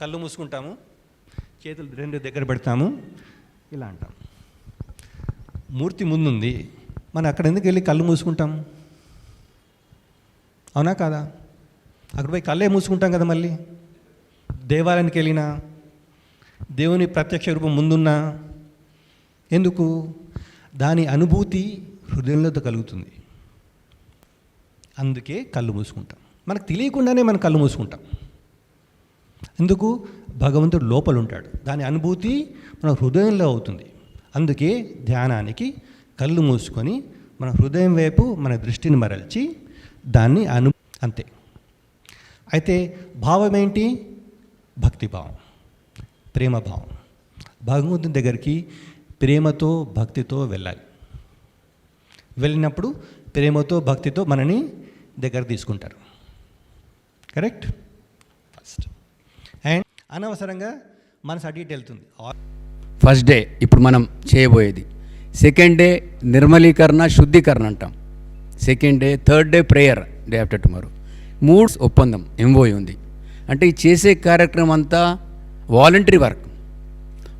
కళ్ళు మూసుకుంటాము. చేతులు రెండు దగ్గర పెడతాము. ఇలా అంటాం. మూర్తి ముందుంది. మనం అక్కడ ఎందుకు వెళ్ళి కళ్ళు మూసుకుంటాం? అవునా కాదా? అక్కడ పోయి కళ్ళే మూసుకుంటాం కదా మళ్ళీ? దేవాలయానికి వెళ్ళినా దేవుని ప్రత్యక్ష రూపం ముందున్నా ఎందుకు? దాని అనుభూతి హృదయంలో కలుగుతుంది. అందుకే కళ్ళు మూసుకుంటాం. మనకు తెలియకుండానే మనం కళ్ళు మూసుకుంటాం. ఎందుకు? భగవంతుడు లోపల ఉంటాడు దాని అనుభూతి మన హృదయంలో అవుతుంది. అందుకే ధ్యానానికి కళ్ళు మూసుకొని మన హృదయం వైపు మన దృష్టిని మరల్చి దాన్ని అను అంతే. అయితే భావం ఏంటి? భక్తిభావం ప్రేమభావం భగవంతుని దగ్గరికి ప్రేమతో భక్తితో వెళ్ళాలి. వెళ్ళినప్పుడు ప్రేమతో భక్తితో మనని దగ్గర తీసుకుంటారు. కరెక్ట్? ఫస్ట్. అనవసరంగా మనసు అటు ఇటు వెళ్తుంది. ఫస్ట్ డే ఇప్పుడు మనం చేయబోయేది. సెకండ్ డే నిర్మలీకరణ శుద్ధీకరణ అంటాం. Second day third day prayer day after tomorrow moods ఒప్పందం ఎంఓయి ఉంది. అంటే ఈ చేసే కార్యక్రమం అంతా వాలంటరీ వర్క్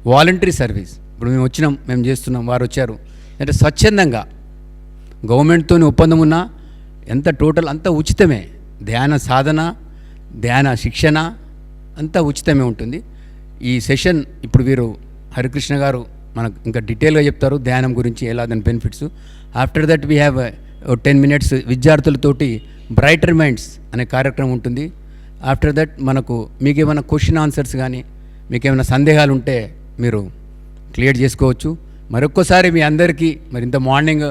వాలంటరీ సర్వీస్ ఇప్పుడు మేము వచ్చినాం మేము చేస్తున్నాం వారు వచ్చారు. అంటే స్వచ్ఛందంగా గవర్నమెంట్తో ఒప్పందం ఉన్నా ఎంత టోటల్ అంతా ఉచితమే. ధ్యాన సాధన ధ్యాన శిక్షణ అంతా ఉచితమే ఉంటుంది. ఈ సెషన్ ఇప్పుడు వీరు హరికృష్ణ గారు మనకు ఇంకా డీటెయిల్గా చెప్తారు ధ్యానం గురించి ఎలా దాని benefits. After that we have ten minutes విద్యార్థులతోటి brighter minds అనే కార్యక్రమం ఉంటుంది. ఆఫ్టర్ దట్ మనకు మీకు ఏమైనా క్వశ్చన్ ఆన్సర్స్ కానీ మీకు ఏమైనా సందేహాలు ఉంటే మీరు క్లియర్ చేసుకోవచ్చు. మరొక్కసారి మీ అందరికీ మరి ఇంత మార్నింగ్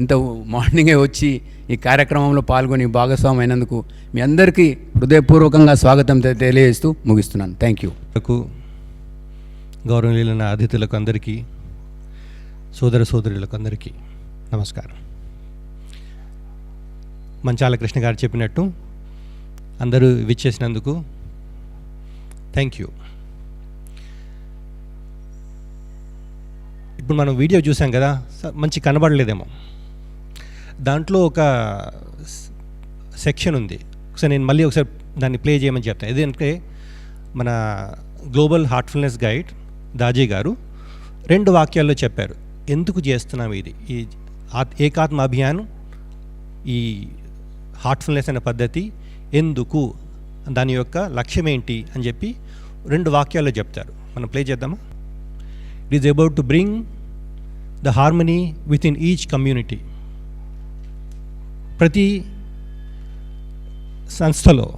ఇంత మార్నింగే వచ్చి ఈ కార్యక్రమంలో పాల్గొని భాగస్వామి అయినందుకు మీ అందరికీ హృదయపూర్వకంగా స్వాగతం తెలియజేస్తూ ముగిస్తున్నాను. థ్యాంక్ యూ గౌరవనీయులైన అతిథులకు అందరికీ సోదర సోదరులకు అందరికీ నమస్కారం. మంచాల కృష్ణ గారు చెప్పినట్టు అందరూ విచ్చేసినందుకు థ్యాంక్ యూ ఇప్పుడు మనం వీడియో చూసాం కదా స- మంచి కనబడలేదేమో. దాంట్లో ఒక సెక్షన్ ఉంది. ఒకసారి నేను మళ్ళీ ఒకసారి దాన్ని ప్లే చేయమని చెప్తాను ఎందుకంటే మన గ్లోబల్ హార్ట్ఫుల్నెస్ గైడ్ దాజీ గారు రెండు వాక్యాల్లో చెప్పారు. ఎందుకు చేస్తున్నాం ఇది? ఈ ఆత్- ఏకాత్మ అభియాన్ ఈ హార్ట్ఫుల్నెస్ అనే పద్ధతి ఎందుకు? దాని యొక్క లక్ష్యం ఏంటి? అని చెప్పి రెండు వాక్యాల్లో చెప్తారు. మనం ప్లే చేద్దామా? It is about to bring the harmony with in each community ప్రతి సంస్థలో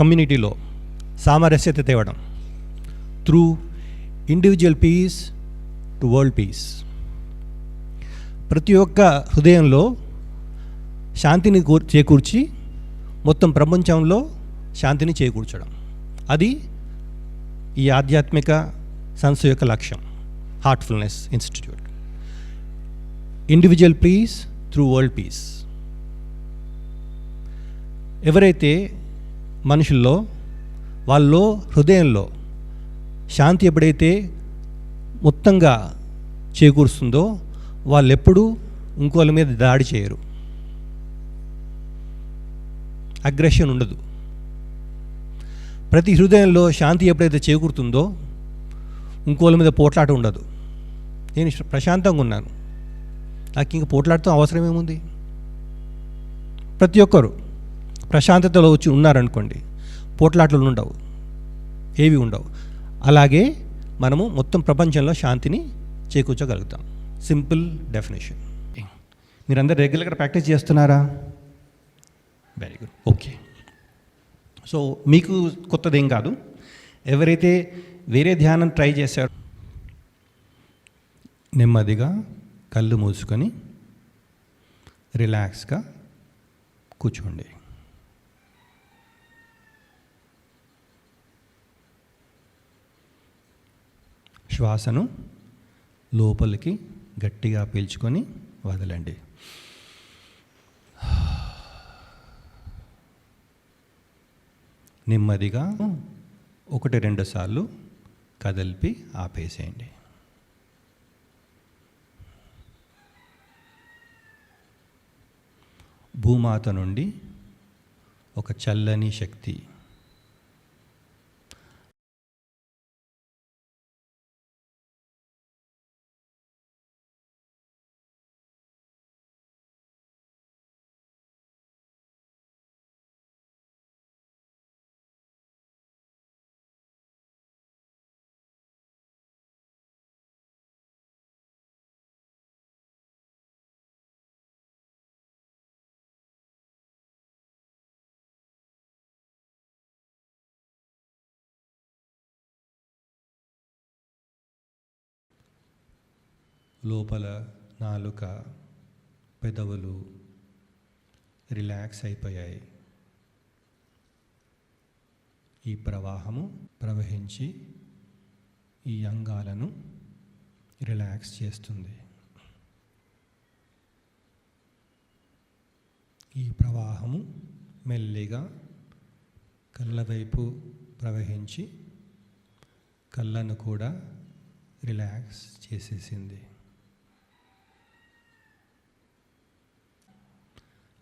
కమ్యూనిటీలో సామరస్యత తేవడం through individual peace to world peace ప్రతి ఒక్క హృదయంలో శాంతిని కూర్ చేకూర్చి మొత్తం ప్రపంచంలో శాంతిని చేకూర్చడం. అది ఈ ఆధ్యాత్మిక సంస్థ యొక్క లక్ష్యం Heartfulness Institute individual peace through world peace ఎవరైతే మనుషుల్లో వాళ్ళలో హృదయంలో శాంతి ఎప్పుడైతే మొత్తంగా చేకూరుస్తుందో వాళ్ళు ఎప్పుడూ ఇంకోళ్ళ మీద దాడి చేయరు. అగ్రెషన్ ఉండదు. ప్రతి హృదయంలో శాంతి ఎప్పుడైతే చేకూరుతుందో ఇంకోళ్ళ మీద పోట్లాట ఉండదు. నేను ప్రశాంతంగా ఉన్నాను. నాకు ఇంక పోట్లాడటం అవసరం ఏముంది ప్రతి ఒక్కరు. ప్రశాంతతలో వచ్చి ఉన్నారనుకోండి పోట్లాటలు ఉండవు ఏవి ఉండవు. అలాగే మనము మొత్తం ప్రపంచంలో శాంతిని చేకూర్చగలుగుతాం. Simple definition. మీరందరూ రెగ్యులర్గా ప్రాక్టీస్ చేస్తున్నారా? Very good okay. సో మీకు కొత్తదేం కాదు. ఎవరైతే వేరే ధ్యానం ట్రై చేశారో నెమ్మదిగా కళ్ళు మూసుకొని రిలాక్స్గా కూర్చోండి. శ్వాసను లోపలికి గట్టిగా పీల్చుకొని వదలండి. నెమ్మదిగా ఒకటి రెండు సార్లు కదిలిపి ఆపేసేయండి. భూమాత నుండి ఒక చల్లని శక్తి లోపల నాలుక పెదవులు రిలాక్స్ అయిపోయాయి. ఈ ప్రవాహము ప్రవహించి ఈ అంగాలను రిలాక్స్ చేస్తుంది. ఈ ప్రవాహము మెల్లిగా కళ్ళ వైపు ప్రవహించి కళ్ళను కూడా రిలాక్స్ చేసేసింది.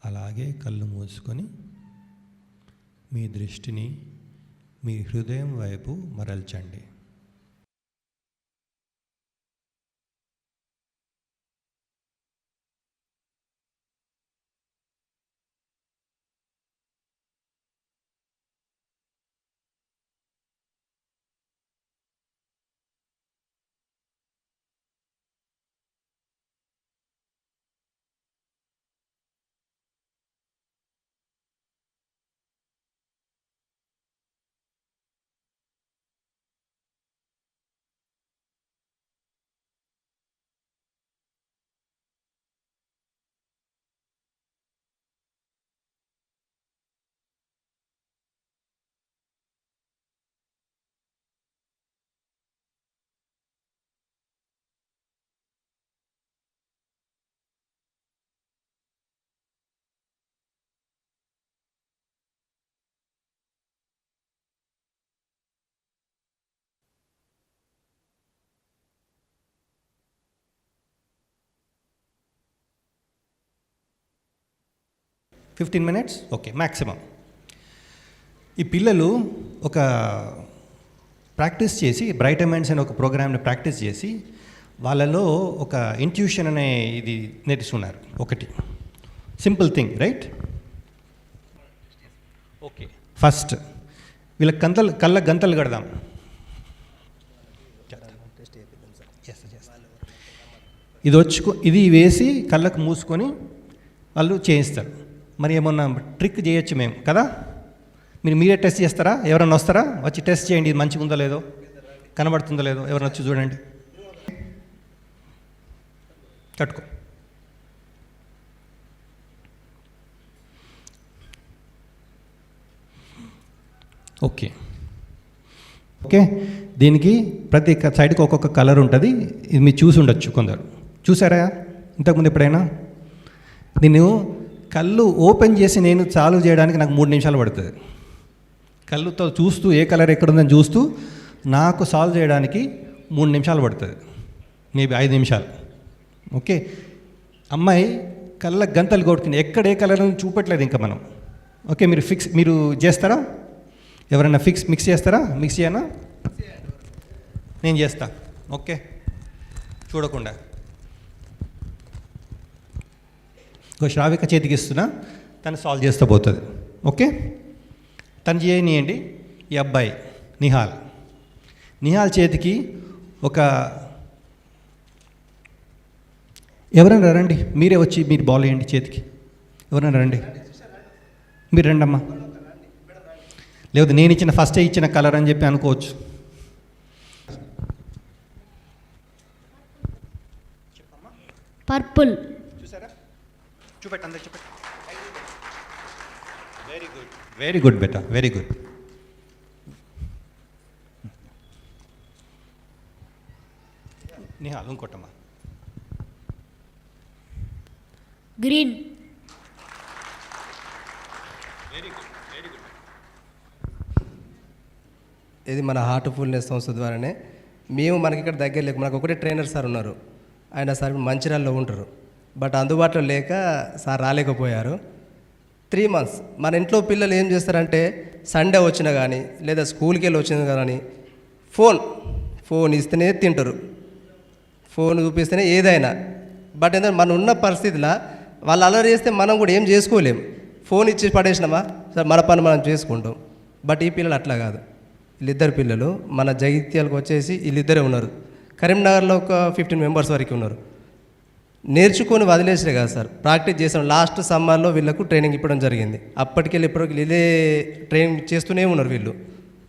అలాగే కళ్ళు మూసుకొని మీ దృష్టిని మీ హృదయం వైపు మరల్చండి. ఫిఫ్టీన్ మినిట్స్ ఓకే మ్యాక్సిమం ఈ పిల్లలు ఒక ప్రాక్టీస్ చేసి బ్రైట్ మైండ్స్ అనే ఒక ప్రోగ్రామ్ని ప్రాక్టీస్ చేసి వాళ్ళలో ఒక ఇంట్యూషన్ అనే ఇది నేర్చుకున్నారు. ఒకటి. Simple thing right okay first వీళ్ళ కంతలు కళ్ళ గంతలు కడదాం. ఇది వచ్చుకో ఇది వేసి కళ్ళకు మూసుకొని వాళ్ళు చేయిస్తారు. మరి ఏమన్నా ట్రిక్ చేయొచ్చు మేము కదా? మీరు మీరే టెస్ట్ చేస్తారా? ఎవరన్నా వస్తారా? వచ్చి టెస్ట్ చేయండి ఇది మంచిగా ఉందో లేదో? కనబడుతుందో లేదో? ఎవరైనా వచ్చి చూడండి. కట్టుకో ఓకే. ఓకే? దీనికి ప్రతి సైడ్కి ఒక్కొక్క కలర్ ఉంటుంది. ఇది మీరు చూసి ఉండొచ్చు కొందరు. చూసారా? ఇంతకుముందు ఎప్పుడైనా? నేను కళ్ళు ఓపెన్ చేసి నేను చాలు చేయడానికి నాకు మూడు నిమిషాలు పడుతుంది. కళ్ళుతో చూస్తూ ఏ కలర్ ఎక్కడుందని చూస్తూ నాకు సాల్వ్ చేయడానికి మూడు నిమిషాలు పడుతుంది. మేబీ ఐదు నిమిషాలు. ఓకే? అమ్మాయి కళ్ళ గంతలు కొట్టుకుని ఎక్కడ ఏ కలర్ అని చూపట్లేదు ఇంకా మనం. ఓకే మీరు ఫిక్స్ మీరు చేస్తారా? ఎవరైనా ఫిక్స్ మిక్స్ చేస్తారా? మిక్స్ చేయనా? నేను చేస్తా. ఓకే? చూడకుండా. ఇంకో శ్రావిక చేతికి ఇస్తున్నా తను సాల్వ్ చేస్తూ పోతుంది. ఓకే? తను చేయనియండి ఈ అబ్బాయి నిహాల్. నిహాల్ చేతికి ఒక ఎవరైనా రండి. మీరే వచ్చి మీరు బాల్ వేయండి చేతికి. ఎవరైనా రండి. మీరు రండమ్మా. లేదు నేను ఇచ్చిన ఫస్టే ఇచ్చిన కలర్ అని చెప్పి అనుకోవచ్చు. పర్పుల్ చూపెట్టు అందరు చూపెట్టు. వెరీ గుడ్ వెరీ గుడ్ బెటా వెరీ గుడ్ నిహాల్ ఇంకోటమ్మా గ్రీన్ ఇది మన హార్ట్ఫుల్నెస్ సంస్థ ద్వారానే. మేము మనకి ఇక్కడ దగ్గర లేక మనకు ఒకటే ట్రైనర్ సార్ ఉన్నారు. ఆయన సార్ మంచిర్యాలలో ఉంటారు. బట్ అందుబాటులో లేక సార్ రాలేకపోయారు. Three months. మన ఇంట్లో పిల్లలు ఏం చేస్తారంటే సండే వచ్చినా కానీ లేదా స్కూల్కి వెళ్ళి వచ్చినా కానీ ఫోన్ ఫోన్ ఇస్తేనే తింటారు. ఫోన్ చూపిస్తేనే ఏదైనా. బట్ ఏంటంటే మనం ఉన్న పరిస్థితిలో వాళ్ళు అలర్ చేస్తే మనం కూడా ఏం చేసుకోలేం. ఫోన్ ఇచ్చి పడేసినామా? సరే మన పని మనం చేసుకుంటాం. బట్ ఈ పిల్లలు అట్లా కాదు. వీళ్ళిద్దరు పిల్లలు మన జగిత్యాలకు వచ్చేసి వీళ్ళిద్దరే ఉన్నారు. కరీంనగర్లో ఒక ఫిఫ్టీన్ మెంబర్స్ వరకు ఉన్నారు. నేర్చుకొని వదిలేసిరే కదా సార్. ప్రాక్టీస్ చేసాం లాస్ట్ సమ్మర్లో వీళ్ళకు ట్రైనింగ్ ఇవ్వడం జరిగింది. అప్పటికెళ్ళి ఇప్పటికి ఇదే ట్రైనింగ్ చేస్తూనే ఉన్నారు వీళ్ళు.